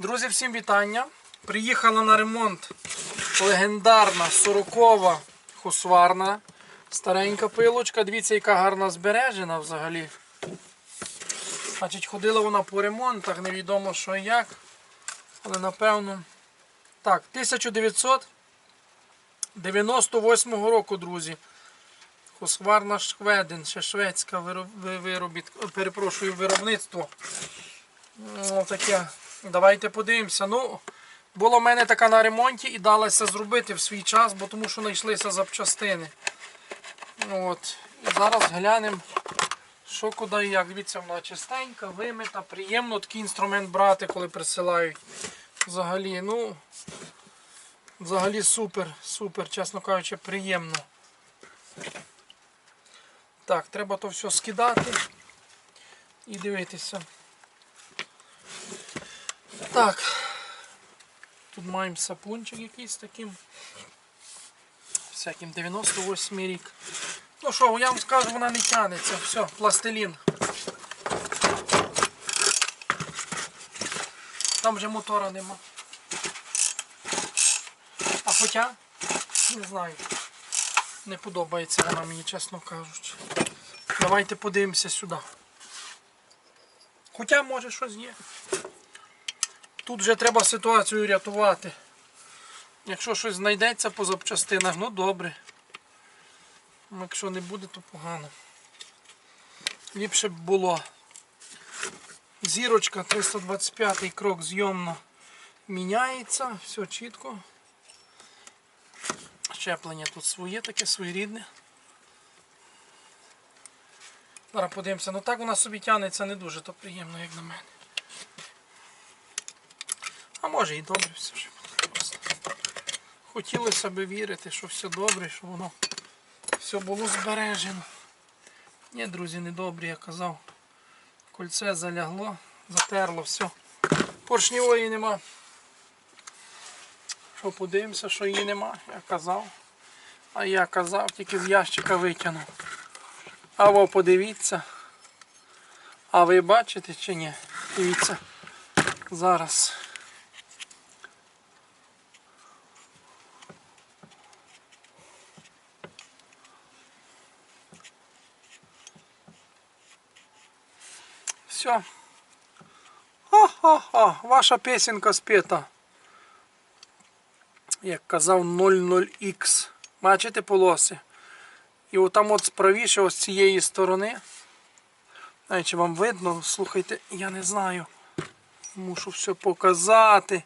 Друзі, всім вітання. Приїхала на ремонт легендарна 40-ва хусварна. Старенька пилочка. Дивіться, яка гарна збережена взагалі. Значить, ходила вона по ремонтах, невідомо що і як. Але напевно. Так, 1998 року, друзі. Хусварна Шведен, ще шведська вироб... ви- виробіт... перепрошую, виробництво. Ну, таке. Давайте подивимося. Ну, була в мене така на ремонті і далося зробити в свій час, бо тому що знайшлися запчастини. Ну, От. І зараз глянемо, що куди і як. Дивіться, вона чистенька, вимита, приємно такий інструмент брати, коли присилають. Взагалі, ну, взагалі супер, супер, чесно кажучи, приємно. Так, треба то все скидати і дивитися. Так. Тут маємо сапунчик якийсь таким. Всяким 98 рік. Ну що, я вам скажу, вона не тянеться. Все, пластилін. Там вже мотора нема. А хоча, не знаю. Не подобається вона мені, чесно кажучи. Давайте подивимося сюди. Хоча може щось є. Тут вже треба ситуацію рятувати. Якщо щось знайдеться по запчастинах, ну добре. Ну, Якщо не буде, то погано. Ліпше б було. Зірочка 325 крок зйомно міняється, все чітко. Щеплення тут своє, таке своєрідне. Зараз подивимося, ну так вона собі тягнеться не дуже, то приємно, як на мене. А може і добре все ж. Хотілося б вірити, що все добре, що воно все було збережено. Ні, друзі, не добре, я казав. Кольце залягло, затерло, все. Поршньової нема. Що подивимося, що її нема, я казав. А я казав, тільки з ящика витягнув. А ви подивіться. А ви бачите чи ні? Дивіться. Зараз. Все. Ха-ха-ха, ваша песенка спета. Як казав 00X. Бачите полоси? І отам от справіше, ось цієї сторони. Знаю, чи вам видно, слухайте, я не знаю. Мушу все показати.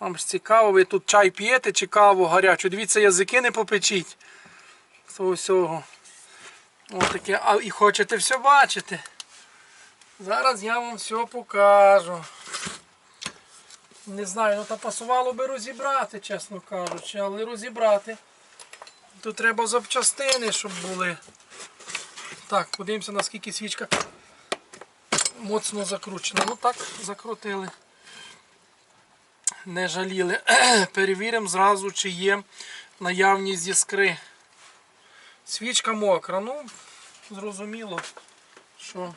Вам ж цікаво, ви тут чай п'єте чи каву гарячу. Дивіться, язики не попечіть. З того. Ось таке. А і хочете все бачити. Зараз я вам все покажу. Не знаю, ну та пасувало би розібрати, чесно кажучи, але розібрати. Тут треба запчастини, щоб були. Так, подивимося, наскільки свічка моцно закручена. Ну так, закрутили. Не жаліли. Перевіримо зразу, чи є наявність іскри. Свічка мокра. Ну, зрозуміло, що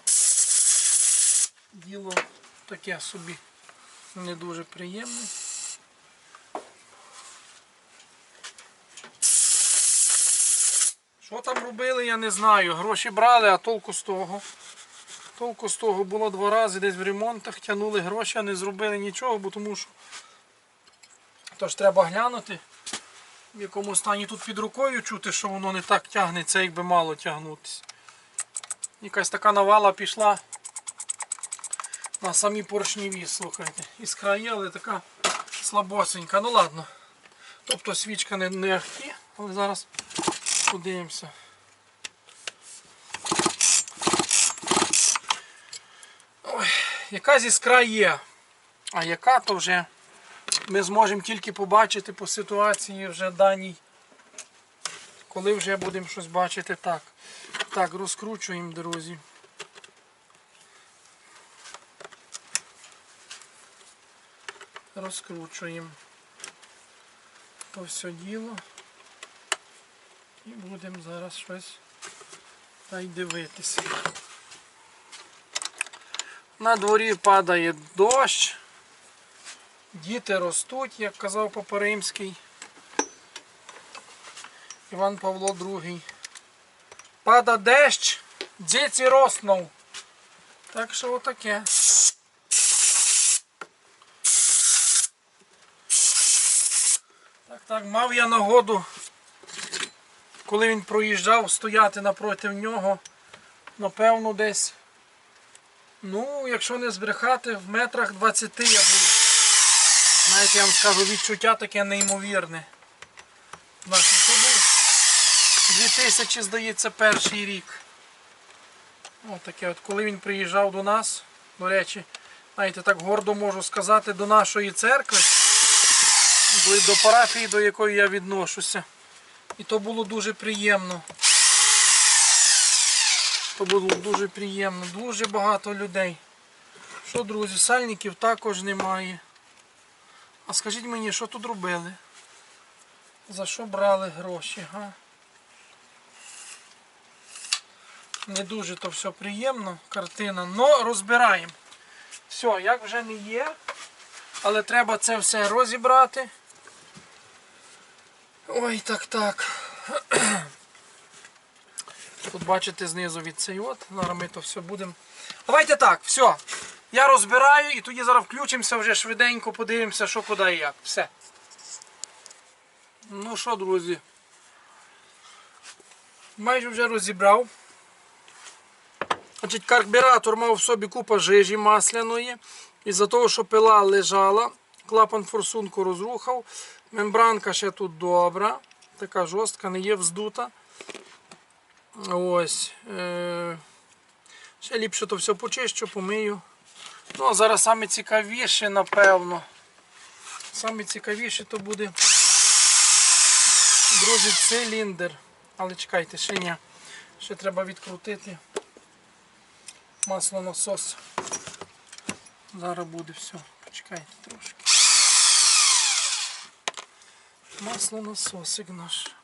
діло таке собі не дуже приємне. Що там робили, я не знаю. Гроші брали, а толку з того. Толку з того було два рази десь в ремонтах, тягнули гроші, а не зробили нічого, бо тому що тож треба глянути, в якому стані тут під рукою чути, що воно не так тягнеться, як би мало тягнутися. Якась така навала пішла на самі поршневі, слухайте. Іскра але така слабосенька. Ну ладно. Тобто свічка не, не ахті, але зараз подивимося. Ой, якась іскра є. А яка то вже ми зможемо тільки побачити по ситуації вже даній. Коли вже будемо щось бачити так. Так, розкручуємо, друзі. Розкручуємо то все діло. І будемо зараз щось та й дивитися. На дворі падає дощ. Діти ростуть, як казав Папа Римський. Іван Павло II. Пада дощ, діти роснув. Так що отаке. Так, мав я нагоду, коли він проїжджав, стояти напроти нього. Напевно, десь. Ну, якщо не збрехати, в метрах 20 я був. Знаєте, я вам скажу, відчуття таке неймовірне. То був 2000, здається, перший рік. Ось таке от, коли він приїжджав до нас, до речі, знаєте, так гордо можу сказати, до нашої церкви, до, парафії, до якої я відношуся. І то було дуже приємно. То було дуже приємно, дуже багато людей. Що, друзі, сальників також немає. А скажіть мені, що тут робили? За що брали гроші, га? Не дуже то все приємно, картина, но розбираємо. Все, як вже не є, але треба це все розібрати. Ой, так так. Тут бачите знизу від цей от. Зараз ми то все будемо. Давайте так, все. Я розбираю і тоді зараз включимося вже швиденько, подивимося, що куди і як. Все. Ну що, друзі? Майже вже розібрав. Значить, карбюратор мав в собі купа жижі масляної. Із-за того, що пила лежала, клапан форсунку розрухав. Мембранка ще тут добра. Така жорстка, не є вздута. Ось. Е- ще ліпше то все почищу, помию. Ну, а зараз саме цікавіше, напевно. Саме цікавіше то буде. Друзі, циліндр. Але чекайте, ще ні. Ще треба відкрутити масло насос. Зараз буде все. Почекайте трошки. Масло насосик наш.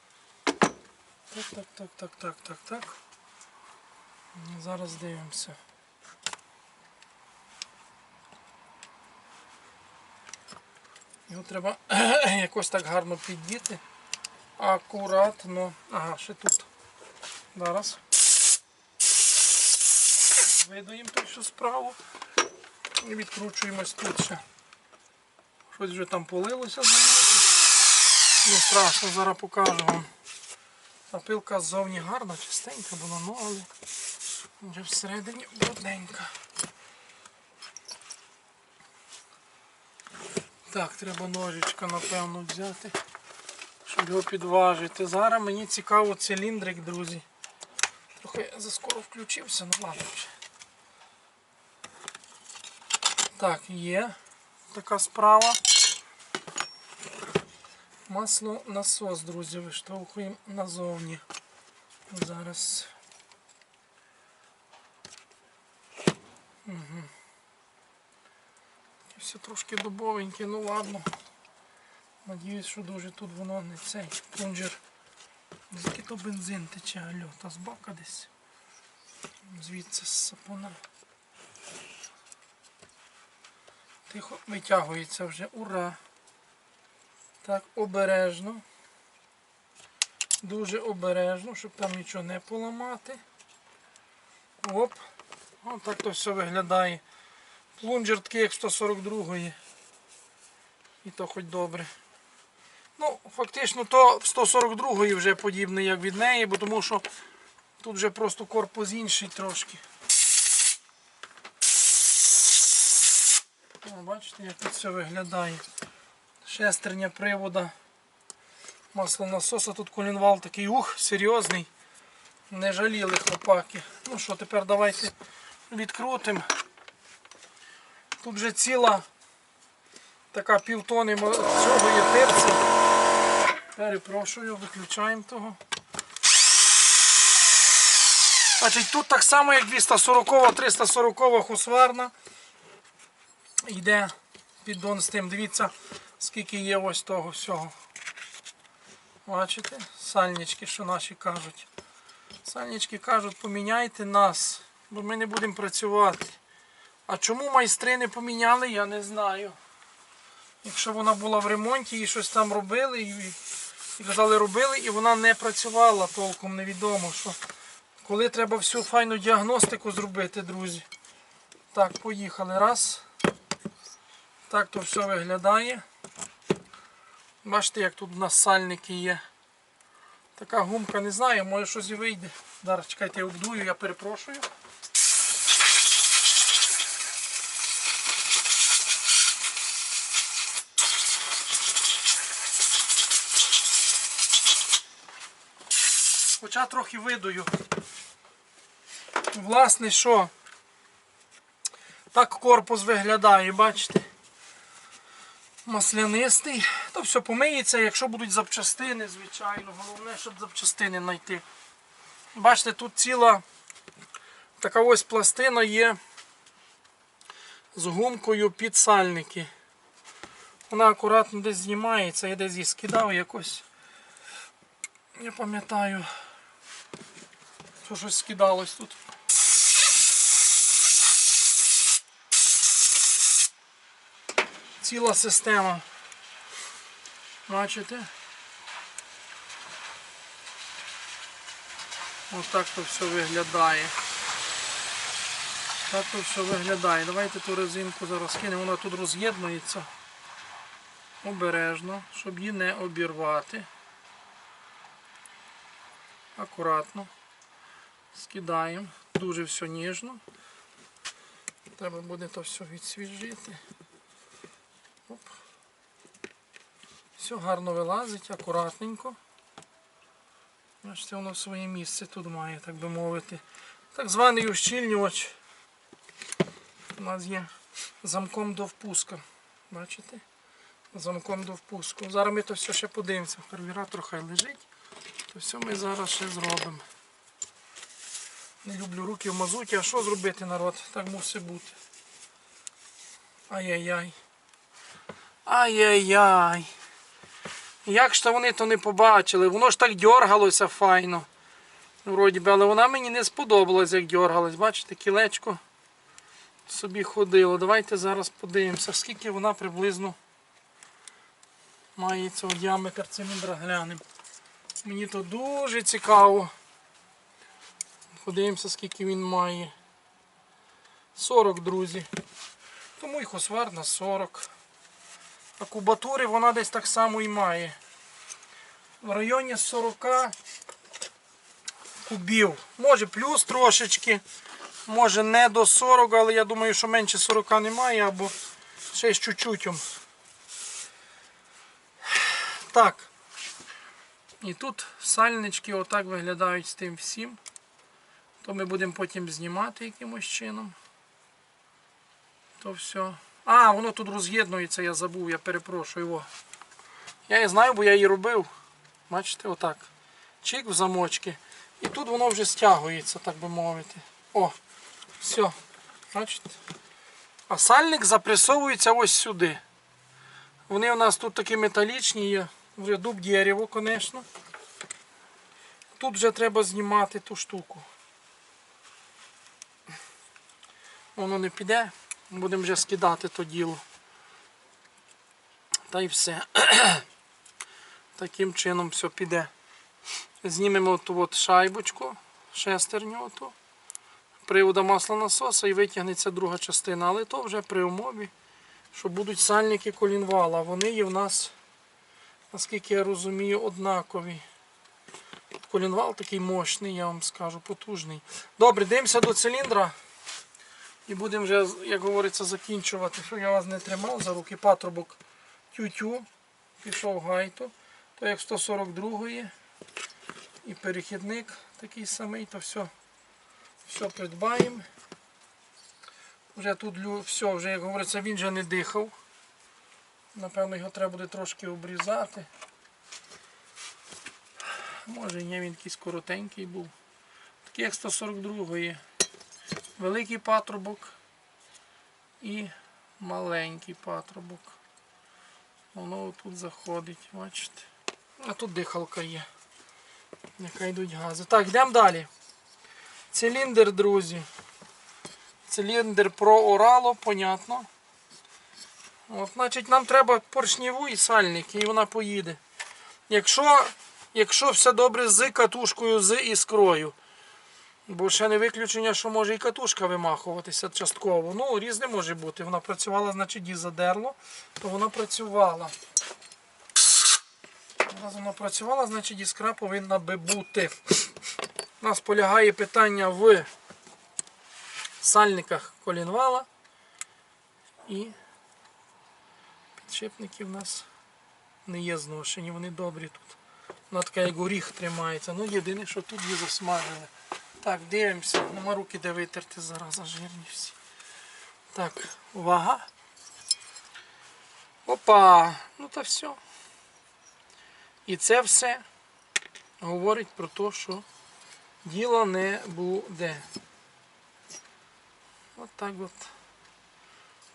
Так, так, так, так, так, так, так. Зараз дивимося. Його треба якось так гарно піддіти. Акуратно. Ага, ще тут. Зараз. Видаємо що справу. І відкручуємось тут ще. Щось вже там полилося знаєте. Не страшно, зараз покажу вам. А пилка ззовні гарна, чистенька була, ну але вже всередині брудненька. Так, треба ножичка, напевно, взяти, щоб його підважити. Зараз мені цікаво циліндрик, друзі. Трохи заскоро включився, ну ладно. Так, є така справа. Масло насос, друзі, виштовхуємо назовні. Зараз. Угу. Все трошки дубовеньке, ну ладно. Надіюсь, що дуже тут воно не цей плунжер. Звідки то бензин тече, алло, та з бака десь. Звідси з сапуна. Тихо витягується вже, ура! Так, обережно. Дуже обережно, щоб там нічого не поламати. Оп. Ось так то все виглядає. Плунжер такий, як 142-ї. І то хоч добре. Ну, фактично, то 142-ї вже подібне, як від неї, бо тому що тут вже просто корпус інший трошки. О, бачите, як тут все виглядає. Шестерня привода маслонасоса. Тут колінвал такий ух, серйозний. Не жаліли хлопаки. Ну що, тепер давайте відкрутимо. Тут вже ціла така півтони цього є терця. Перепрошую, виключаємо того. Значить, тут так само, як 240 340 хусварна. Йде піддон з тим. Дивіться, скільки є ось того всього. Бачите? Сальнички, що наші кажуть. Сальнички кажуть, поміняйте нас, бо ми не будемо працювати. А чому майстри не поміняли, я не знаю. Якщо вона була в ремонті і щось там робили, і, і казали, робили, і вона не працювала толком, невідомо що. Коли треба всю файну діагностику зробити, друзі. Так, поїхали. Раз. Так то все виглядає. Бачите, як тут у нас сальники є. Така гумка, не знаю, може щось і вийде. Зараз чекайте, я обдую, я перепрошую. Хоча трохи видую. Власне, що? Так корпус виглядає, бачите? Маслянистий. Все помиється, якщо будуть запчастини, звичайно. Головне, щоб запчастини знайти. Бачите, тут ціла така ось пластина є з гумкою під сальники. Вона акуратно десь знімається, я десь її скидав якось. Я пам'ятаю, що щось скидалось тут. Ціла система. Бачите? Ось так то все виглядає. Так то все виглядає. Давайте ту резинку зараз кинемо, вона тут роз'єднується. Обережно, щоб її не обірвати. Акуратно. Скидаємо. Дуже все ніжно. Треба буде то все відсвіжити. Оп. Все гарно вилазить, акуратненько. Бачите, воно своє місце тут має, так би мовити. Так званий ущільнювач. У нас є замком до впуска. Бачите? Замком до впуску. Зараз ми то все ще подивимося. Карбюратор хай лежить. То все ми зараз ще зробимо. Не люблю руки в мазуті, а що зробити народ? Так мусить бути. Ай-яй-яй. Ай-яй-яй. Як ж то вони то не побачили? Воно ж так дергалося файно. Вроді би, але вона мені не сподобалась, як дергалась. Бачите, кілечко собі ходило. Давайте зараз подивимося, скільки вона приблизно має цього діаметр циліндра глянемо. Мені то дуже цікаво. Подивимося, скільки він має. 40, друзі. Тому і хосвар на 40. А кубатури вона десь так само і має. В районі 40 кубів. Може плюс трошечки, може не до 40, але я думаю, що менше 40 немає або ще з чуть-чуть. Так. І тут сальнички отак виглядають з тим всім. То ми будемо потім знімати якимось чином. То все. А, воно тут роз'єднується, я забув, я перепрошую. О. Я її знаю, бо я її робив. Бачите, отак. Чик в замочки. І тут воно вже стягується, так би мовити. О, все. Бачите? А сальник запресовується ось сюди. Вони у нас тут такі металічні є. Вже дуб дерево, звісно. Тут вже треба знімати ту штуку. Воно не піде. Будемо вже скидати то діло. Та й все. Таким чином все піде. Знімемо ту от шайбочку, шестерню оту, привода маслонасоса і витягнеться друга частина. Але то вже при умові, що будуть сальники колінвала. Вони є в нас, наскільки я розумію, однакові. Колінвал такий мощний, я вам скажу, потужний. Добре, дивимося до циліндра. І будемо вже, як говориться, закінчувати, що я вас не тримав за руки патрубок тютю, пішов гайту, то як 142-ї і перехідник такий самий, то все, все придбаємо. Вже тут все, вже, як говориться, він вже не дихав. Напевно, його треба буде трошки обрізати. Може ні, він якийсь коротенький був. Такий як 142 великий патрубок і маленький патрубок. Воно тут заходить, бачите. А тут дихалка є. Яка йдуть гази. Так, йдемо далі. Циліндр, друзі. Циліндр про Орало, понятно. От, значить, нам треба поршневу і сальник, і вона поїде. Якщо, якщо все добре з катушкою, з іскрою. Бо ще не виключення, що може і катушка вимахуватися частково. Ну, різне може бути. Вона працювала, значить, і задерло, то вона працювала. Раз вона працювала, значить іскра повинна би бути. У нас полягає питання в сальниках колінвала і підшипники в нас не є зношені, вони добрі тут. Вона така як горіх тримається. Ну єдине, що тут її засмажили. Так, дивимося, нема руки де витерти зараз, жирні всі. Так, увага. Опа! Ну та все. І це все говорить про те, що діла не буде. От так от.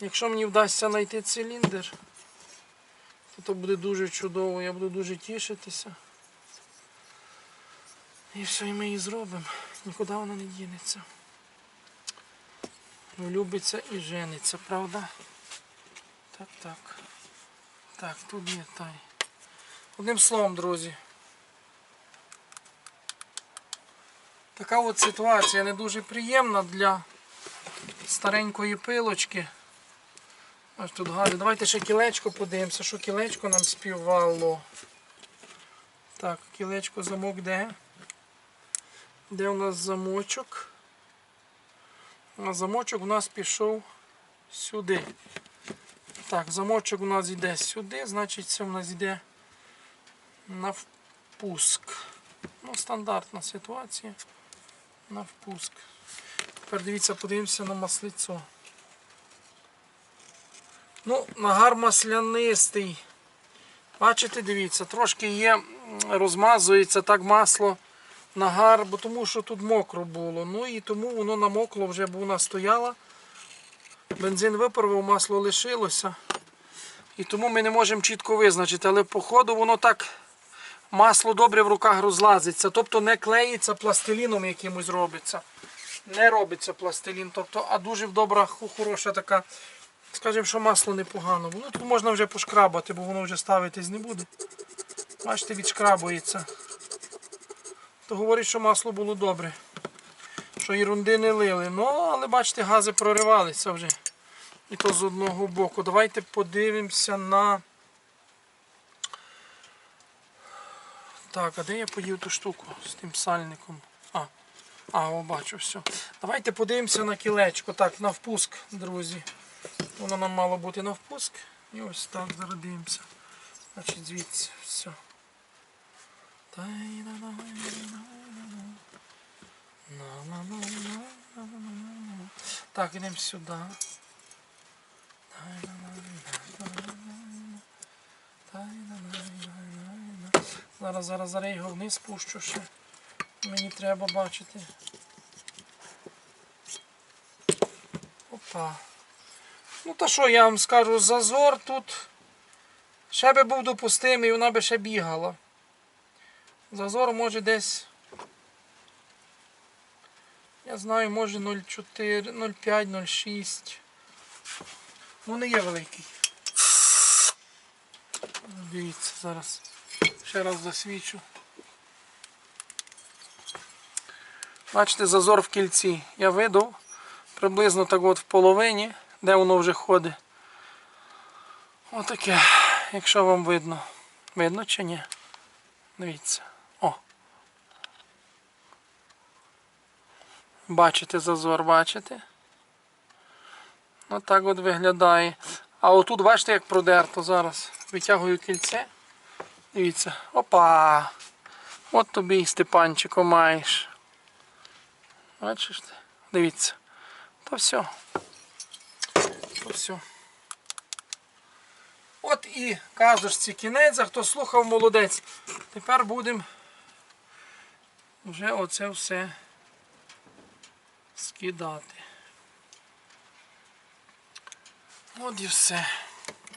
Якщо мені вдасться знайти циліндр, то, то буде дуже чудово, я буду дуже тішитися. І все, і ми її зробимо. Нікуди вона не дінеться. Любиться і жениться, правда? Так, так. Так, тут є тай. Одним словом, друзі. Така от ситуація не дуже приємна для старенької пилочки. Ось тут гази. Давайте ще кілечко подивимося, що кілечко нам співало. Так, кілечко замок де? Де у нас замочок? А замочок у нас пішов сюди. Так, замочок у нас йде сюди, значить це у нас йде на впуск. Ну, стандартна ситуація. На впуск. Тепер дивіться, подивимося на маслицо. Ну, нагар маслянистий. Бачите, дивіться, трошки є, розмазується так масло нагар, бо тому що тут мокро було. Ну і тому воно намокло вже, бо вона стояла. Бензин випарував, масло лишилося. І тому ми не можемо чітко визначити. Але по ходу воно так масло добре в руках розлазиться. Тобто не клеїться пластиліном якимось робиться. Не робиться пластилін. Тобто, а дуже добра, хороша така. Скажемо, що масло непогано. Ну тут можна вже пошкрабати, бо воно вже ставитись не буде. Бачите, відшкрабується. То говорить, що масло було добре. Що ерунди не лили. Ну, але бачите, гази проривалися вже. І то з одного боку. Давайте подивимося на. Так, а де я подів ту штуку з тим сальником? А, а, о, бачу, все. Давайте подивимося на кілечко. Так, на впуск, друзі. Воно нам мало бути на впуск. І ось так зараз. Значить, звідси все. Так, йдемо сюди. Зараз, зараз, зараз його вниз спущу ще. Мені треба бачити. Опа. Ну то що я вам скажу, зазор тут ще би був допустимий, вона би ще бігала. Зазор може десь. Я знаю, може 0,4, 0,5, 0,6. Ну не є великий. Дивіться, зараз ще раз засвічу. Бачите, зазор в кільці. Я видав приблизно так от в половині, де воно вже ходить. Отаке, якщо вам видно. Видно чи ні? Дивіться. О. Бачите зазор, бачите? Отак от виглядає. А отут бачите, як продерто зараз. Витягую кільце. Дивіться. Опа! От тобі і Степанчику маєш. Бачиш? Дивіться. То все. То все. От і казочці кінець, а хто слухав, молодець. Тепер будемо вже оце все скидати. От і все.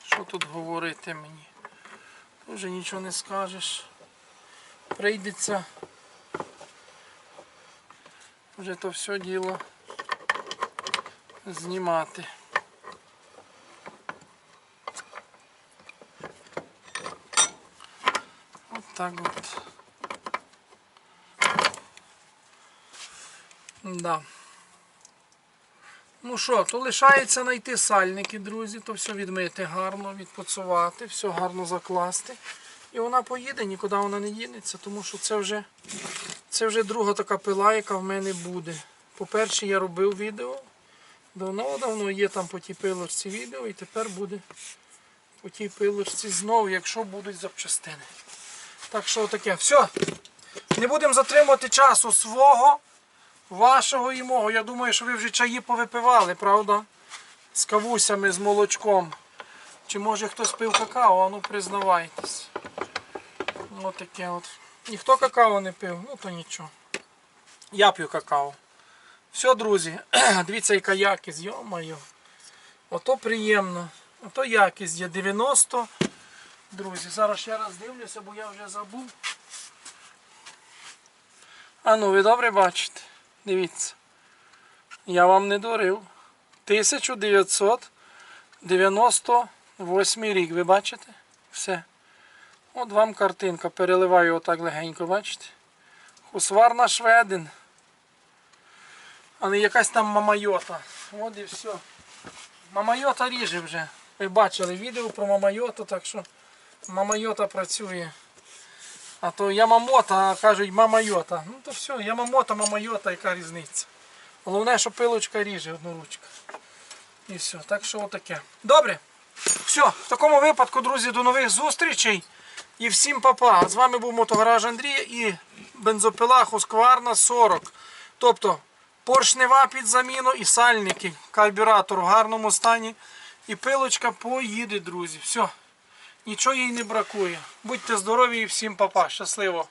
Що тут говорити мені? Вже нічого не скажеш. Прийдеться вже то все діло знімати. От так от. Да. Ну що, то лишається знайти сальники, друзі, то все відмити гарно, відпоцувати, все гарно закласти. І вона поїде, нікуди вона не дінеться, тому що це вже, це вже друга така пила, яка в мене буде. По-перше, я робив відео. Давно-давно є там по тій пилочці відео і тепер буде по тій пилочці знову, якщо будуть запчастини. Так що таке. Все. Не будемо затримувати часу свого, вашого і мого. Я думаю, що ви вже чаї повипивали, правда? З кавусями, з молочком. Чи може хтось пив какао, а ну признавайтесь. Ось таке от. Ніхто какао не пив, ну то нічого. Я п'ю какао. Все, друзі, дивіться, яка якість, йо-моє. Ото приємно. Ото якість є 90. Друзі, зараз ще раз дивлюся, бо я вже забув. А ну, ви добре бачите? Дивіться. Я вам не дурив. 1998 рік, ви бачите? Все. От вам картинка. Переливаю отак легенько, бачите? Хусварна Шведен. А не якась там мамайота. От і все. Мамайота ріже вже. Ви бачили відео про мамайоту, так що мамайота працює. А то Ямамота, а кажуть мамайота. Ну то все, Ямамота, мамайота, яка різниця. Головне, що пилочка ріже одноручка. І все. Так що отаке. Добре. Все, в такому випадку, друзі, до нових зустрічей. І всім папа. З вами був мотогараж Андрія і бензопила Husqvarna 40. Тобто поршнева під заміну і сальники. Карбюратор в гарному стані. І пилочка поїде, друзі. Все. Нічого їй не бракує. Будьте здорові і всім папа. Щасливо!